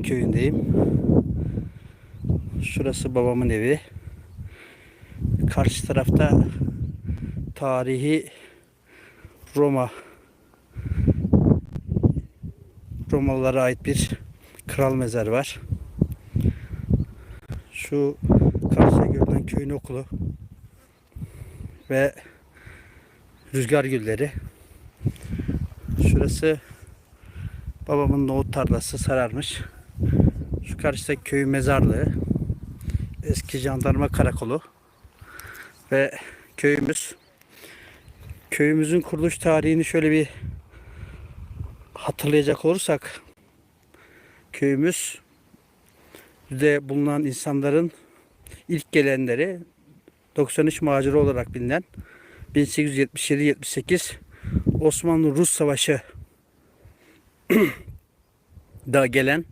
babamın köyündeyim. Şurası babamın evi. Karşı tarafta tarihi Roma Romalılara ait bir kral mezarı var. Şu karşıda görülen köyün okulu ve rüzgar gülleri. Şurası babamın nohut tarlası sararmış. Şu karşıdaki köyün mezarlığı. Eski jandarma karakolu. Ve köyümüz. Köyümüzün kuruluş tarihini şöyle bir hatırlayacak olursak köyümüz de bulunan insanların ilk gelenleri 93 macera olarak bilinen 1877-78 Osmanlı-Rus Savaşı da gelen